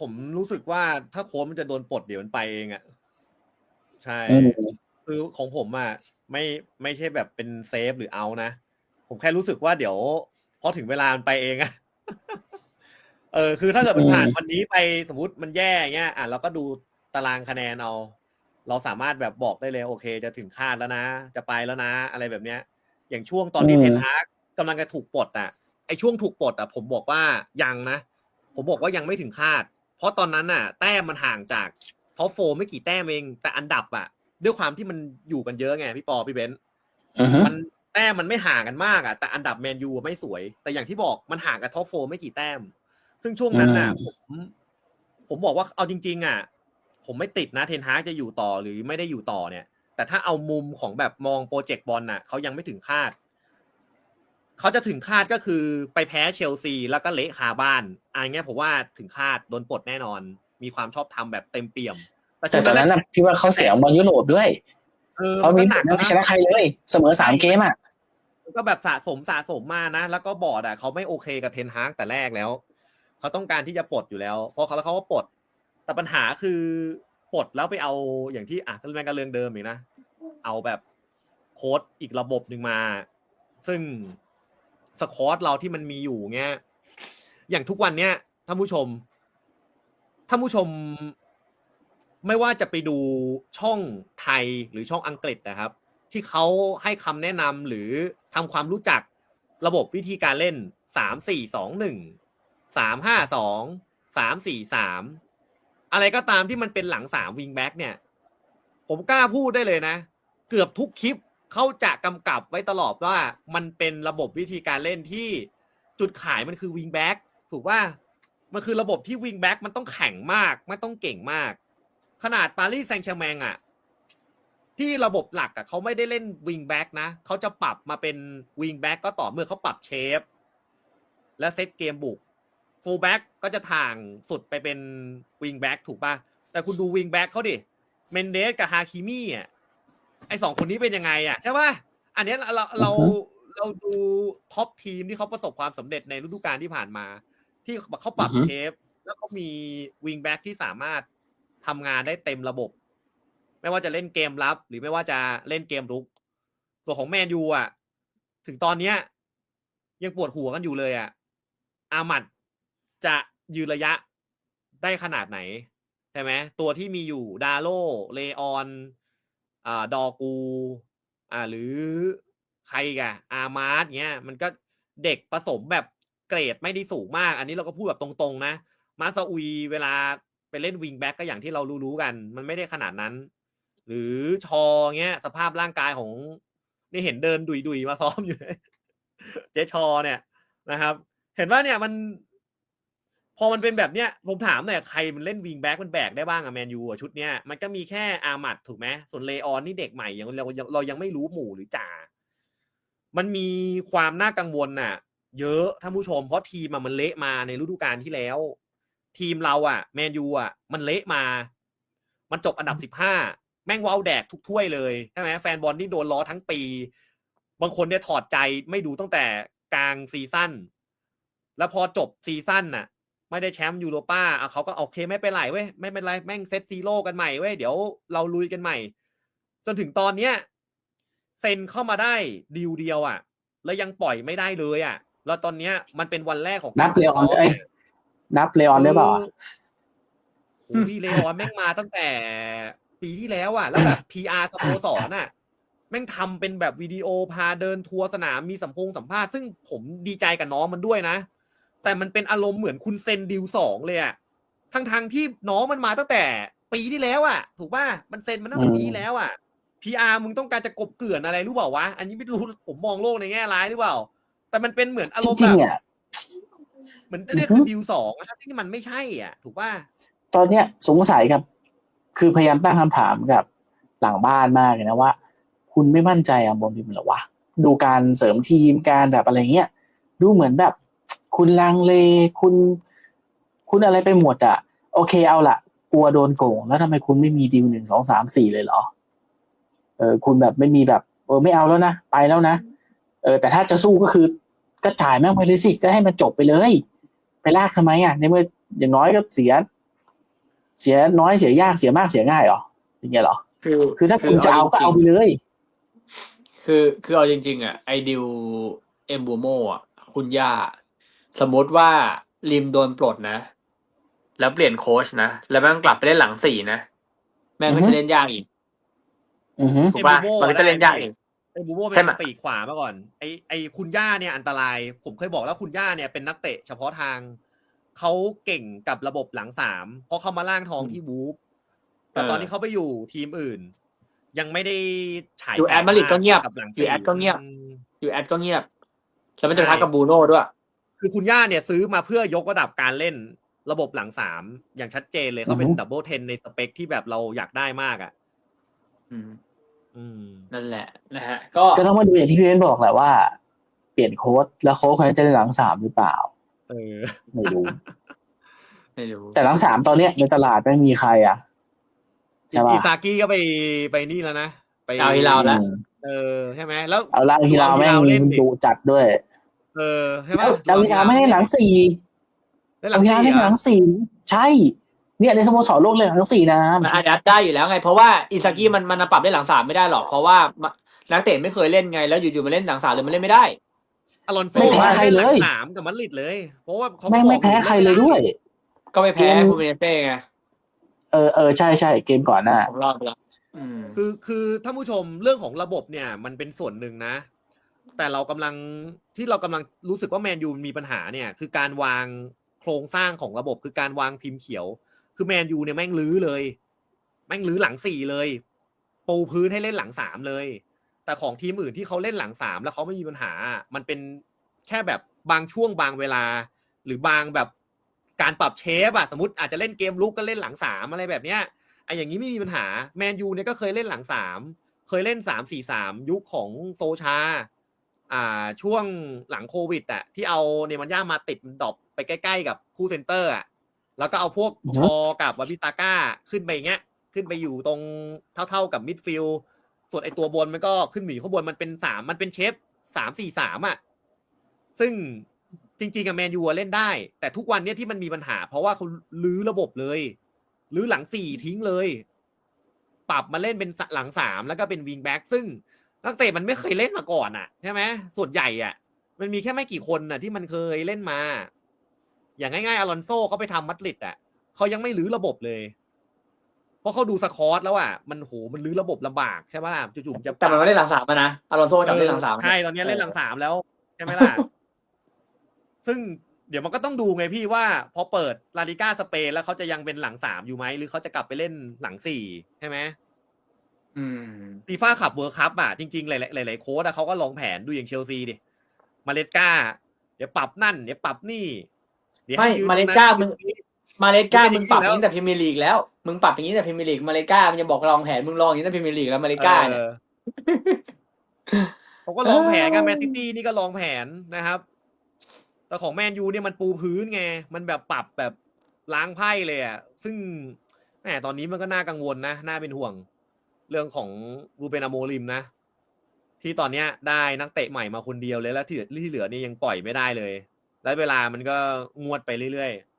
ผมรู้สึกว่าถ้าโค้ชมันจะโดนปลดเดี๋ยวมันไปเองอะใช่อืมคือของผมอะไม่ไม่ใช่แบบเป็นเซฟหรือเอานะ ผมแค่รู้สึกว่าเดี๋ยวพอถึงเวลามันไปเองอะเออ คือถ้าเกิดมันผ่านวันนี้ไปสมมติมันแย่อย่างเงี้ย อะเราก็ดูตารางคะแนนเอา เราสามารถแบบบอกได้เลย โอเค จะถึงคาดแล้วนะ จะไปแล้วนะ อะไรแบบเนี้ย อย่างช่วงตอนที่อืมเทนฮากกำลังจะถูกปลดอะไอช่วงถูกปลดอะผมบอกว่ายังนะ ผมบอกว่ายังไม่ถึงคาด เพราะตอนนั้นน่ะ แต้มมันห่างจากท็อปโฟไม่กี่แต้มเอง แต่อันดับอะ ด้วยความที่มันอยู่กันเยอะไงพี่ปอพี่เบนซ์อือฮึมันแต้มมันไม่ห่างกันมากอะแต่อันดับแมนยูไม่สวย แต่อย่างที่บอกมันห่างกับท็อปโฟไม่กี่แต้ม ซึ่งช่วงนั้นน่ะผมผมบอกว่าเอาจริง ๆ อะ ผมไม่ติดนะเทนฮากจะอยู่ต่อหรือไม่ได้อยู่ต่อเนี่ย แต่ถ้าเอามุมของแบบมองโปรเจกต์บอลน่ะเขายังไม่ถึงคาด เขาจะถึงคาดก็คือไปแพ้เชลซีแล้วก็เละคาบ้านอันเงี้ยผมว่าถึงคาดโดนปลดแน่นอน มีความชอบธรรมแบบเต็มเปี่ยม แต่ตอนนั้นนะพี่ว่าเขาเสียบอลยุโรปด้วยเออเขามีนก็หนักไม่ชนะใครเลยเสมอสามเกมอะก็แบบสะสมสะสมมานะ แล้วก็บอร์ดอะเขาไม่โอเคกับเทนฮากแต่แรกแล้ว เขาต้องการที่จะปลดอยู่แล้วเพราะเขาแล้วเขาก็ปลด แต่ปัญหาคือปลดแล้วไปเอาอย่างที่อะก็แม่งก็เรื่องเดิมอีกนะเอาแบบโค้ดอีกระบบหนึ่งมา ซึ่ง สควอตเราที่มันมีอยู่เงี้ย อย่างทุกวันเนี้ยท่านผู้ชมท่านผู้ชมไม่ว่าจะไปดูช่องไทยหรือช่องอังกฤษนะครับ ที่เขาให้คำแนะนำหรือทำความรู้จักระบบวิธีการเล่นสามสี่สองหนึ่งสามห้าสองสามสี่สามอะไรก็ตามที่มันเป็นหลังสามวิงแบ็กเนี่ย ผมกล้าพูดได้เลยนะ เกือบทุกคลิป เขาจะกำกับไว้ตลอดว่ามันเป็นระบบวิธีการเล่นที่จุดขายมันคือวิงแบ็กถูกว่ามันคือระบบที่วิงแบ็กมันต้องแข็งมากไม่ต้องเก่งมาก ขนาดปารีสแซงต์แชร์แมงอะที่ระบบหลักอะเขาไม่ได้เล่นวิงแบ็กนะเขาจะปรับมาเป็นวิงแบ็กก็ต่อเมื่อเขาปรับเชฟและเซตเกมบุกฟูลแบ็กก็จะถ่างสุดไปเป็นวิงแบ็กถูกป่ะแต่คุณดูวิงแบ็กเขาดิเมนเดสกับฮาคิมี่อะ ไอสองคนนี้เป็นยังไงอะใช่ป่ะอันเนี้ยเราเราอือฮึเราดูท็อปทีมที่เขาประสบความสำเร็จในฤดูกาลที่ผ่านมา ที่เขาปรับเชฟแล้วเขามีวิงแบ็กที่สามารถทำงานได้เต็มระบบ ไม่ว่าจะเล่นเกมรับ หรือไม่ว่าจะเล่นเกมรุกส่วนของแมนยูอะ ถึงตอนเนี้ย ยังปวดหัวกันอยู่เลยอะ อามัดจะยืนระยะได้ขนาดไหนใช่ไหมตัวที่มีอยู่ดาโลเลออน อ่าดอกู อ่าหรือใครกะอามาร์เงี้ย มันก็เด็กผสมแบบเกรดไม่ได้สูงมาก อันนี้เราก็พูดแบบตรงๆนะ มาซาอุยเวลาไปเล่นวิงแบ็กก็อย่างที่เรารู้ๆกัน มันไม่ได้ขนาดนั้น หรือชอเงี้ย สภาพร่างกายของนี่เห็นเดินดุยๆมาซ้อมอยู่เลยเจชอเนี่ยนะครับ เห็นว่าเนี่ยมัน พอมันเป็นแบบเนี้ยผมถามหน่อยใครมันเล่นวิงแบ็กมันแบกได้บ้างอะแมนยูอะชุดเนี้ยมันก็มีแค่อามัดถูกไหมส่วนเลออนนี่เด็กใหม่ยังเรายังเรายังไม่รู้หมู่หรือจ่า มันมีความน่ากังวลน่ะ เยอะท่านผู้ชมเพราะทีมอะมันเละมาในฤดูกาลที่แล้ว ทีมเราอะแมนยูอะมันเละมา มันจบอันดับสิบห้าแม่งว้าวแดกทุกถ้วยเลยใช่ไหมแฟนบอลที่โดนล้อทั้งปี บางคนเนี่ยถอดใจไม่ดูตั้งแต่กลางซีซั่นแล้วพอจบซีซั่นน่ะ ไม่ได้แชมป์ยูโรป้าอะเขาก็โอเคไม่เป็นไรเว้ยไม่เป็นไรแม่งเซตซีโร่กันใหม่เว้ยเดี๋ยวเราลุยกันใหม่ จนถึงตอนเนี้ยเซ็นเข้ามาได้ดีลเดียวอะ แล้วยังปล่อยไม่ได้เลยอะ แล้วตอนเนี้ยมันเป็นวันแรกของนับการเลออนฝึกซ้มเอ้ยนับเลออนได้เปล่าอะโอ้โหพี่เลออนแม่งมาตั้งแต่ปีที่แล้วอะ แล้วแบบพีอาร์สโมสรอะแม่งทำเป็นแบบวิดีโอพาเดินทัวร์สนามมีสัมพงสัมภาษณ์ซึ่งผมดีใจกับน้องมันด้วยนะ แต่มันเป็นอารมณ์เหมือนคุณเซนดิวสองเลยอะทั้งทงๆที่น้องมันมาตั้งแต่ปีที่แล้วอะถูกป่ะมันเซ็นมันตั้งแต่ปีที่แล้วอะพีอาร์มึงต้องการจะกบเกลื่อนอะไรรู้เปล่าวะอันนี้ไม่รู้ผมมองโลกในแง่ร้ายหรือเปล่า แต่มันเป็นเหมือนอารจมณ์ริแบงบๆอะเหมือนเรียกคือดิวสองอะที่มันไม่ใช่อะ ถูกป่ะตอนเนี้ยสงสัยกับ คือพยายามตั้งคำถามกับหลังบ้านมากเลยนะว่า คุณไม่มั่นใจอะบนทีมเหรอวะดูการเสริมทีมการแบบอะไรเงี้ยดูเหมือนแบบ คุณลังเล คุณ คุณอะไรไปหมดอะโอเคเอาละกลัวโดนโกง แล้วทำไมคุณไม่มีดีลหนึ่งสองสามสี่เลยเหรอ เออ คุณแบบไม่มีแบบ เออไม่เอาแล้วนะ ไปแล้วนะ เออ แต่ถ้าจะสู้ก็คือก็จ่ายแม่งไปเลยสิ ก็ให้มันจบไปเลย ไปลากทำไมอะในเมื่ออย่างน้อยก็เสีย เสียน้อยเสียยากเสียมากเสียง่ายเหรออย่างเงี้ยเหรอ คือคือถ้าคุณจะเอาก็เอาไปเลย คือคือเอาจริง ๆ อะไอดิวเอมบูโมอะ คุณย่า สมมติว่าริมโดนปลดนะ แล้วเปลี่ยนโค้ชนะ แล้วแม่งกลับไปเล่นหลังสี่นะ แม่งก็อือฮึจะเล่นยากอีกอือฮึถูกป่ะเอ็มบูโม่มันก็จะเล่นยากอีกไอ้บูโบเป็ใช่ไหมนปีกขวามาก่อน ไอ้ไอ้คุณย่าเนี่ยอันตราย ผมเคยบอกแล้วคุณย่าเนี่ยเป็นนักเตะเฉพาะทางเขาเก่งกับระบบหลังสามเพราะเขามาล่างทองที่วูฟแต่ตอนนี้เขาไปอยู่ทีมอื่น ยังไม่ได้ฉายอยู่แอดมาดริดก็เงียบกับหลังอยู่แอดก็เงียบอืมอยู่แอดก็เงียบแล้วมันจะไปทักกับบูโน่ด้วย คือคุณย่าเนี่ยซื้อมาเพื่อยกระดับการเล่นระบบหลังสามอย่างชัดเจนเลยเขาเป็นอือฮึดับเบิลเทนในสเปคที่แบบเราอยากได้มากอะอืมอืมนั่นแหละนะฮะก็ก็ต้องมาดูอย่างที่พี่เว้นบอกแหละว่า เปลี่ยนโค้ดแล้วโค้ดคนนั้นจะได้หลังสามหรือเปล่า เออ ไม่รู้ไม่รู้แต่หลังสามตอนเนี้ยในตลาดไม่มีใครอะใช่ป่ะอิซากิก็ไปไปนี่แล้วนะไปเอาฮิลาวแล้วอืมเออใช่ไหมแล้วเอาลาฮิลาวแม่งเอาฮิลาวเล่นดิดูจัดด้วย เออใช่ไหมลาฮิลาวไม่ได้หลังสี่ได้หลาลังฮิลาวสี่ได้หลัอะงสี่ใช่ เนี่ยในสโมสรโลกเลยหลังสี่นะมันอาจได้อยู่แล้วไง เพราะว่าอิซากิมันมันปรับได้หลังสามไม่ได้หรอกเพราะว่านักเตะไม่เคยเล่นไง แล้วอยู่ๆมาเล่นหลังสามเลยมันเล่นไม่ได้อลอนโซไม่แพ้ใครเลยสามกับมันลิดเลย เพราะว่าเขาแม่งไม่แพ้ใครเลยด้วย ก็ไปแพ้เกมฟูมิเนเต้ไงเออเออใช่ใช่เกมก่อนหน้าผมรอดไปแล้วอืมคือคือท่านผู้ชมเรื่องของระบบเนี่ย มันเป็นส่วนหนึ่งนะ แต่เรากำลังที่เรากำลังรู้สึกว่าแมนยูมีปัญหาเนี่ย คือการวางโครงสร้างของระบบคือการวางพิมพ์เขียว คือแมนยูเนี่ยแม่งลื้อเลย แม่งลื้อหลังสี่เลย ปูพื้นให้เล่นหลังสามเลย แต่ของทีมอื่นที่เขาเล่นหลังสามแล้วเขาไม่มีปัญหา มันเป็นแค่แบบบางช่วงบางเวลา หรือบางแบบการปรับเชฟอะสมมติอาจจะเล่นเกมลุกก็เล่นหลังสามอะไรแบบเนี้ยไออย่างนี้ไม่มีปัญหาแมนยูเนี่ยก็เคยเล่นหลังสามเคยเล่นสามสี่สามยุคของโซชา อ่าช่วงหลังโควิดอะที่เอาเนมันย่ามาติดดรอปไปใกล้ๆกับคู่เซนเตอร์อะแล้วก็เอาพวกอือชฮึอกับวาบิสตาก้าขึ้นไปอย่างเงี้ย ขึ้นไปอยู่ตรงเท่าๆกับมิดฟิลด์ส่วนไอตัวบนมันก็ขึ้นมาอยู่ข้างบนมันเป็นสามมันเป็นเชฟสามสี่สามอะซึ่งจริงๆกับแมนยูเล่นได้ แต่ทุกวันเนี้ยที่มันมีปัญหา เพราะว่าเขาลื้อระบบเลยลื้อหลังสี่ทิ้งเลย ปรับมาเล่นเป็นหลังสามแล้วก็เป็นวิงแบ็กซึ่ง นักเตะมันไม่เคยเล่นมาก่อนอะใช่ไหมส่วนใหญ่อะ มันมีแค่ไม่กี่คนน่ะ ที่มันเคยเล่นมา อย่างง่ายๆอลอนโซเขาไปทำมัดริดอะเขายังไม่รื้อระบบเลย เพราะเขาดูสคอร์ตแล้วอะมันโหมันรื้อระบบลำบากใช่ไหมล่ะจู่ๆจะแต่มันไม่ได้หลังสามอะนะอารอนโซจับได้หลังสามใช่ตอนนี้เล่นหลังสามแล้วใช่ไหมล่ะซึ่งเดี๋ยวมันก็ต้องดูไงพี่ว่า พอเปิดลาลิก้าสเปนแล้วเขาจะยังเป็นหลังสามอยู่ไหมหรือเขาจะกลับไปเล่นหลังสี่ใช่ไหมอืม ฟีฟ่าขับเวิร์คัพอะจริงๆ หลายๆหลายๆโค้ดอะเขาก็ลองแผนดูอย่างเชลซีดิมาเลสกาเดี๋ยวปรับนั่น เดี๋ยวปรับนี่ดี๋ยวไม่ให้ยืนมาเลตรงกานั้นมึงยืนตรงนี้มาเลกาไม่ได้มึงปรับอแล้วย่างนี้แต่พรีเมียร์ลีกแล้วมึงปรับอย่างนี้แต่พรีเมียร์ลีกมาเลกามันจะบอกลองแผนมึงลองอย่างนี้แต่พรีเมียร์ลีกแล้วมาเลกาเนี่ยเออเขาก็ลองแผนกันเออแมนซิตี้นี่ก็ลองแผนนะครับแต่ของแมนยูเนี่ยมันปูพื้นไง มันแบบปรับแบบล้างไพ่เลยอะ ซึ่งแหมตอนนี้มันก็น่ากังวลนะ น่าเป็นห่วง เรื่องของรูเบนอโมริมนะ ที่ตอนเนี้ยได้นักเตะใหม่มาคนเดียวเลยแล้วที่ที่เหลือนี่ยังปล่อยไม่ได้เลย และเวลามันก็งวดไปเรื่อยๆ